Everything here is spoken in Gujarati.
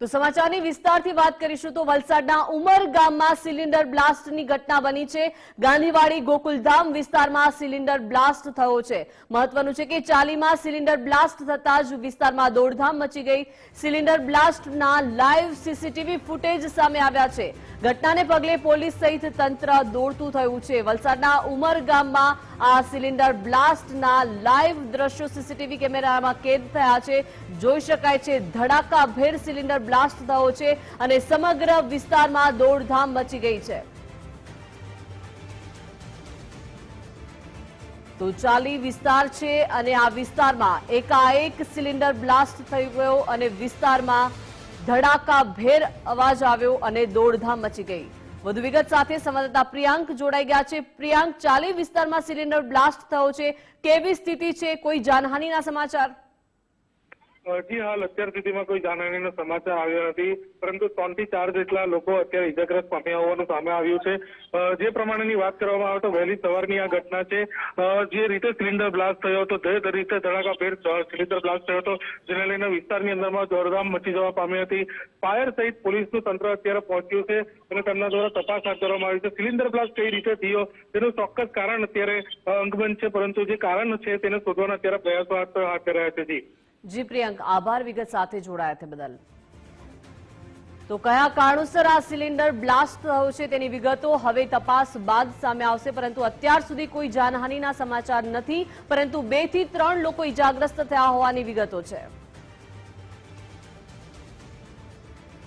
તો સમાચારની વિસ્તારથી વાત કરીશું તો વલસાડના ઉમર ગામમાં સિલિન્ડર બ્લાસ્ટની ઘટના બની છે. ગાંધીવાડી ગોકુલધામ વિસ્તારમાં સિલિન્ડર બ્લાસ્ટ થયો છે. મહત્વનું છે કે ચાલીમાં સિલિન્ડર બ્લાસ્ટ થતા જ વિસ્તારમાં દોડધામ મચી ગઈ. સિલિન્ડર બ્લાસ્ટના લાઈવ સીસીટીવી ફૂટેજ સામે આવ્યા છે. ઘટનાને પગલે પોલીસ સહિત તંત્ર દોડતું થયું છે. વલસાડના ઉમર ગામમાં આ સિલિન્ડર બ્લાસ્ટના લાઈવ દ્રશ્યો સીસીટીવી કેમેરામાં કેદ થયા છે. જોઈ શકાય છે ધડાકાભેર સિલિન્ડર બ્લાસ્ટ થયો છે અને સમગ્ર વિસ્તારમાં દોડધામ મચી ગઈ છે. તો ચાલી વિસ્તાર છે અને આ વિસ્તારમાં એકાએક સિલિન્ડર બ્લાસ્ટ થઈ ગયો અને વિસ્તારમાં ધડાકાભેર અવાજ આવ્યો અને દોડધામ મચી ગઈ. વધુ વિગત સાથે સંવાદદાતા પ્રિયાંક જોડાઈ ગયા છે. પ્રિયાંક, ચાલી વિસ્તારમાં સિલિન્ડર બ્લાસ્ટ થયો છે. કેવી સ્થિતિ છે? કોઈ જાનહાનિના સમાચાર? જી હાલ અત્યાર સુધીમાં કોઈ જાનહાનીનો સમાચાર આવ્યો નથી, પરંતુ ત્રણથી ચાર જેટલા લોકો અત્યારે ઇજાગ્રસ્ત પામ્યા હોવાનું સામે આવ્યું છે. જે પ્રમાણેની વાત કરવામાં આવે તો વહેલી સવારની આ ઘટના છે. જે રીતે સિલિન્ડર બ્લાસ્ટ થયો હતો, જે રીતે ધડાકાભેર સિલિન્ડર બ્લાસ્ટ થયો હતો, જેને લઈને વિસ્તારની અંદરમાં દોડધામ મચી જવા પામી હતી. ફાયર સહિત પોલીસનું તંત્ર અત્યારે પહોંચ્યું છે અને તેમના દ્વારા તપાસ હાથ ધરવામાં આવી છે. સિલિન્ડર બ્લાસ્ટ કઈ રીતે થયો, તેનું ચોક્કસ કારણ અત્યારે અંગબંધ છે, પરંતુ જે કારણ છે તેને શોધવાના અત્યારે પ્રયાસો હાથ ધરાયા છે જી. જી પ્રિયંક, આભાર વિગત સાથે જોડાયા તે બદલ. તો કયા કારણોસર આ સિલિન્ડર બ્લાસ્ટ થયો છે તેની વિગતો હવે તપાસ બાદ સામે આવશે, પરંતુ અત્યાર સુધી કોઈ જાનહાનિના સમાચાર નથી, પરંતુ બેથી ત્રણ લોકો ઇજાગ્રસ્ત થયા હોવાની વિગતો છે.